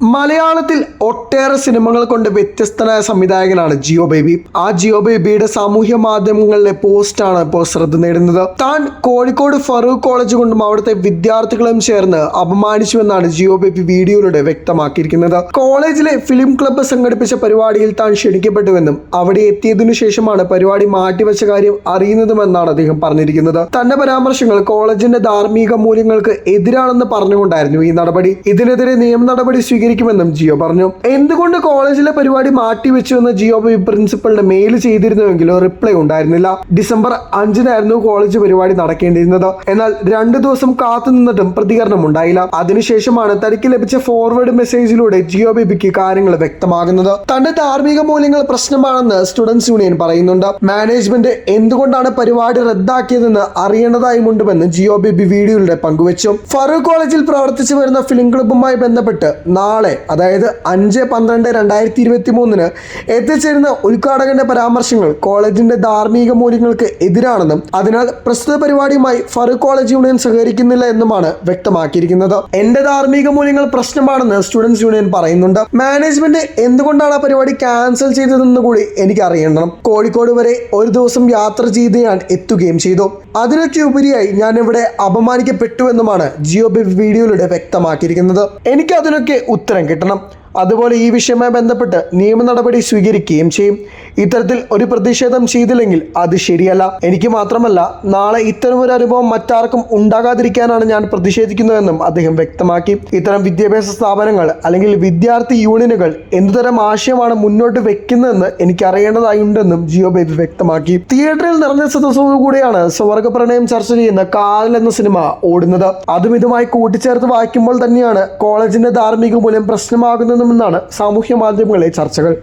മലയാളത്തിൽ ഒട്ടേറെ സിനിമകൾ കൊണ്ട് വ്യത്യസ്തനായ സംവിധായകനാണ് ജിയോ ബേബി. ആ ജിയോ ബേബിയുടെ സാമൂഹ്യ മാധ്യമങ്ങളിലെ പോസ്റ്റാണ് ഇപ്പോൾ ശ്രദ്ധ നേടുന്നത്. താൻ കോഴിക്കോട് ഫറൂഖ് കോളേജ് കൊണ്ടും അവിടുത്തെ വിദ്യാർത്ഥികളും ചേർന്ന് അപമാനിച്ചുവെന്നാണ് ജിയോ ബേബി വീഡിയോയിലൂടെ വ്യക്തമാക്കിയിരിക്കുന്നത്. കോളേജിലെ ഫിലിം ക്ലബ്ബ് സംഘടിപ്പിച്ച പരിപാടിയിൽ താൻ ക്ഷണിക്കപ്പെട്ടുവെന്നും അവിടെ എത്തിയതിനു ശേഷമാണ് പരിപാടി മാറ്റിവെച്ച കാര്യം അറിയുന്നതുമെന്നാണ് അദ്ദേഹം പറഞ്ഞിരിക്കുന്നത്. തന്റെ പരാമർശങ്ങൾ കോളേജിന്റെ ധാർമ്മിക മൂല്യങ്ങൾക്ക് എതിരാണെന്ന് പറഞ്ഞുകൊണ്ടായിരുന്നു ഈ നടപടി. ഇതിനെതിരെ നിയമ നടപടി സ്വീകരിക്കുമെന്നും ജിയോ പറഞ്ഞു. എന്തുകൊണ്ട് കോളേജിലെ പരിപാടി മാറ്റിവെച്ചുവെന്ന് ജിയോ ബി പ്രിൻസിപ്പലിന് മെയിൽ ചെയ്തിരുന്നുവെങ്കിലും റിപ്ലൈ ഉണ്ടായിരുന്നില്ല. ഡിസംബർ അഞ്ചിനായിരുന്നു കോളേജ് പരിപാടി നടക്കേണ്ടിയിരുന്നത്. എന്നാൽ രണ്ടു ദിവസം കാത്തുനിന്നിട്ടും പ്രതികരണം ഉണ്ടായില്ല. അതിനുശേഷമാണ് തനിക്ക് ലഭിച്ച ഫോർവേഡ് മെസ്സേജിലൂടെ ജിയോ ബേബിക്ക് കാര്യങ്ങൾ വ്യക്തമാകുന്നത്. തന്റെ ധാർമ്മിക മൂല്യങ്ങൾ പ്രശ്നമാണെന്ന് സ്റ്റുഡൻസ് യൂണിയൻ പറയുന്നുണ്ട്. മാനേജ്മെന്റ് എന്തുകൊണ്ടാണ് പരിപാടി റദ്ദാക്കിയതെന്ന് അറിയേണ്ടതായുമുണ്ടെന്ന് ജിയോ ബേബി വീഡിയോയിലൂടെ പങ്കുവച്ചു. ഫറൂഖ് കോളേജിൽ പ്രവർത്തിച്ചു വരുന്ന ഫിലിം ക്ലബ്ബുമായി ബന്ധപ്പെട്ട് നാളെ അതായത് അഞ്ച് പന്ത്രണ്ട് രണ്ടായിരത്തി ഇരുപത്തി മൂന്നിന് എത്തിച്ചേരുന്ന ഉദ്ഘാടകന്റെ പരാമർശങ്ങൾ കോളേജിന്റെ ധാർമ്മിക മൂല്യങ്ങൾക്ക് എതിരാണെന്നും അതിനാൽ പ്രസ്തുത പരിപാടിയുമായി ഫറൂഖ് കോളേജ് യൂണിയൻ സഹകരിക്കുന്നില്ല എന്നുമാണ് വ്യക്തമാക്കിയിരിക്കുന്നത്. എന്റെ ധാർമ്മിക മൂല്യങ്ങൾ പ്രശ്നമാണെന്ന് സ്റ്റുഡൻസ് യൂണിയൻ പറയുന്നുണ്ട്. മാനേജ്മെന്റ് എന്തുകൊണ്ടാണ് ആ പരിപാടി ക്യാൻസൽ ചെയ്തതെന്ന് കൂടി എനിക്ക് അറിയണം കോഴിക്കോട് വരെ ഒരു ദിവസം യാത്ര ചെയ്ത് ഞാൻ എത്തുകയും ചെയ്തു. അതിനൊക്കെ ഉപരിയായി ഞാൻ ഇവിടെ അപമാനിക്കപ്പെട്ടു എന്നുമാണ് ജിയോ ബി വീഡിയോയിലൂടെ വ്യക്തമാക്കിയിരിക്കുന്നത്. എനിക്ക് അതിനൊക്കെ ഉത്തരം കിട്ടണം. അതുപോലെ ഈ വിഷയവുമായി ബന്ധപ്പെട്ട് നിയമ നടപടി സ്വീകരിക്കുകയും ചെയ്യും. ഇത്തരത്തിൽ ഒരു പ്രതിഷേധം ചെയ്തില്ലെങ്കിൽ അത് ശരിയല്ല. എനിക്ക് മാത്രമല്ല നാളെ ഇത്തരമൊരു അനുഭവം മറ്റാർക്കും ഉണ്ടാകാതിരിക്കാനാണ് ഞാൻ പ്രതിഷേധിക്കുന്നതെന്നും അദ്ദേഹം വ്യക്തമാക്കി. ഇത്തരം വിദ്യാഭ്യാസ സ്ഥാപനങ്ങൾ അല്ലെങ്കിൽ വിദ്യാർത്ഥി യൂണിയനുകൾ എന്തുതരം ആശയമാണ് മുന്നോട്ട് വെക്കുന്നതെന്ന് എനിക്ക് അറിയേണ്ടതായുണ്ടെന്നും ജിയോ ബേബി വ്യക്തമാക്കി. തിയേറ്ററിൽ നിറഞ്ഞ സദസ്സോടുകൂടിയാണ് സ്വർഗ പ്രണയം ചർച്ച ചെയ്യുന്ന കാലൽ എന്ന സിനിമ ഓടുന്നത്. അതും ഇതുമായി കൂട്ടിച്ചേർത്ത് വായിക്കുമ്പോൾ തന്നെയാണ് കോളേജിന്റെ ധാർമ്മിക മൂല്യം പ്രശ്നമാകുന്നതെന്നാണ് സാമൂഹ്യ മാധ്യമങ്ങളിലെ ചർച്ചകൾ.